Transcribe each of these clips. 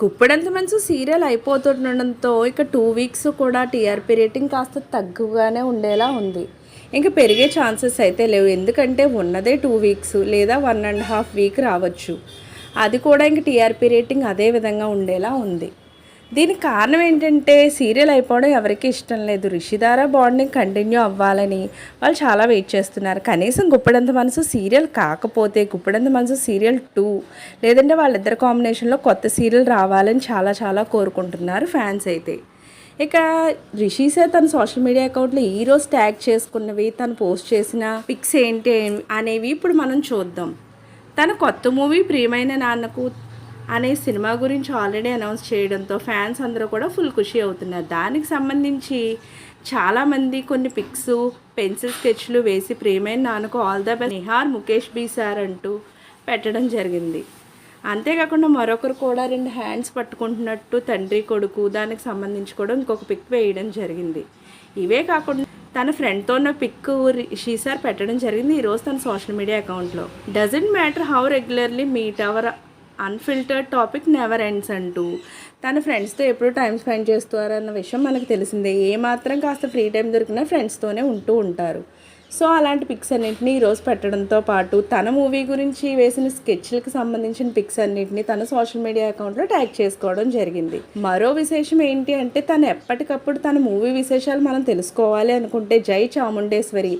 గుప్పడంత మంచి సీరియల్ అయిపోతుండడంతో ఇక టూ వీక్స్ కూడా టీఆర్పీ రేటింగ్ కాస్త తగ్గుగానే ఉండేలా ఉంది. ఇంకా పెరిగే ఛాన్సెస్ అయితే లేవు. ఎందుకంటే ఉన్నదే టూ వీక్స్ లేదా వన్ అండ్ హాఫ్ వీక్ రావచ్చు. అది కూడా ఇంక టీఆర్పీ రేటింగ్ అదే విధంగా ఉండేలా ఉంది. దీనికి కారణం ఏంటంటే సీరియల్ అయిపోవడం ఎవరికి ఇష్టం లేదు. రిషిదార బాండింగ్ కంటిన్యూ అవ్వాలని వాళ్ళు చాలా వెయిట్ చేస్తున్నారు. కనీసం గుప్పడంత మనసు సీరియల్ కాకపోతే గుప్పడంత మనసు సీరియల్ టూ లేదంటే వాళ్ళిద్దరు కాంబినేషన్లో కొత్త సీరియల్ రావాలని చాలా చాలా కోరుకుంటున్నారు ఫ్యాన్స్ అయితే. ఇక రిషీసే తన సోషల్ మీడియా అకౌంట్లో ఈరోజు ట్యాగ్ చేసుకున్నవి తను పోస్ట్ చేసిన పిక్స్ ఏంటి అనేవి ఇప్పుడు మనం చూద్దాం. తన కొత్త మూవీ ప్రియమైన నాన్నకు అనే సినిమా గురించి ఆల్రెడీ అనౌన్స్ చేయడంతో ఫ్యాన్స్ అందరూ కూడా ఫుల్ ఖుషి అవుతున్నారు. దానికి సంబంధించి చాలామంది కొన్ని పిక్స్ పెన్సిల్ స్కెచ్లు వేసి ప్రేమైన నాన్నకు all the best Nihar Mukesh B sir అంటూ పెట్టడం జరిగింది. అంతేకాకుండా మరొకరు కూడా రెండు హ్యాండ్స్ పట్టుకుంటున్నట్టు తండ్రి కొడుకు దానికి సంబంధించి కూడా ఇంకొక పిక్ వేయడం జరిగింది. ఇవే కాకుండా తన ఫ్రెండ్తో ఉన్న పిక్ షీసార్ పెట్టడం జరిగింది ఈరోజు తన సోషల్ మీడియా అకౌంట్లో doesn't matter how regularly meet our unfiltered topic never ends అంటూ. తన ఫ్రెండ్స్తో ఎప్పుడు టైం స్పెండ్ చేస్తారన్న విషయం మనకు తెలిసిందే. ఏమాత్రం కాస్త ఫ్రీ టైం దొరికినా ఫ్రెండ్స్తోనే ఉంటూ ఉంటారు. సో అలాంటి పిక్స్ అన్నింటినీ ఈరోజు పెట్టడంతో పాటు తన మూవీ గురించి వేసిన స్కెచ్లకు సంబంధించిన పిక్స్ అన్నింటినీ తన సోషల్ మీడియా అకౌంట్లో ట్యాగ్ చేసుకోవడం జరిగింది. మరో విశేషం ఏంటి అంటే తను ఎప్పటికప్పుడు తన మూవీ విశేషాలు మనం తెలుసుకోవాలి అనుకుంటే జై చాముండేశ్వరి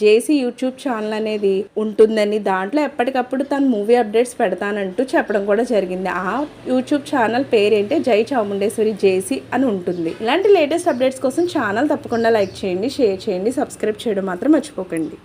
జేసీ యూట్యూబ్ ఛానల్ అనేది ఉంటుందని దాంట్లో ఎప్పటికప్పుడు తను మూవీ అప్డేట్స్ పెడతానంటూ చెప్పడం కూడా జరిగింది. ఆ యూట్యూబ్ ఛానల్ పేరేంటే? జై చాముండేశ్వరి జేసీ అని ఉంటుంది. ఇలాంటి లేటెస్ట్ అప్డేట్స్ కోసం ఛానల్ తప్పకుండా లైక్ చేయండి షేర్ చేయండి సబ్స్క్రైబ్ చేయడం మాత్రం మర్చిపోకండి.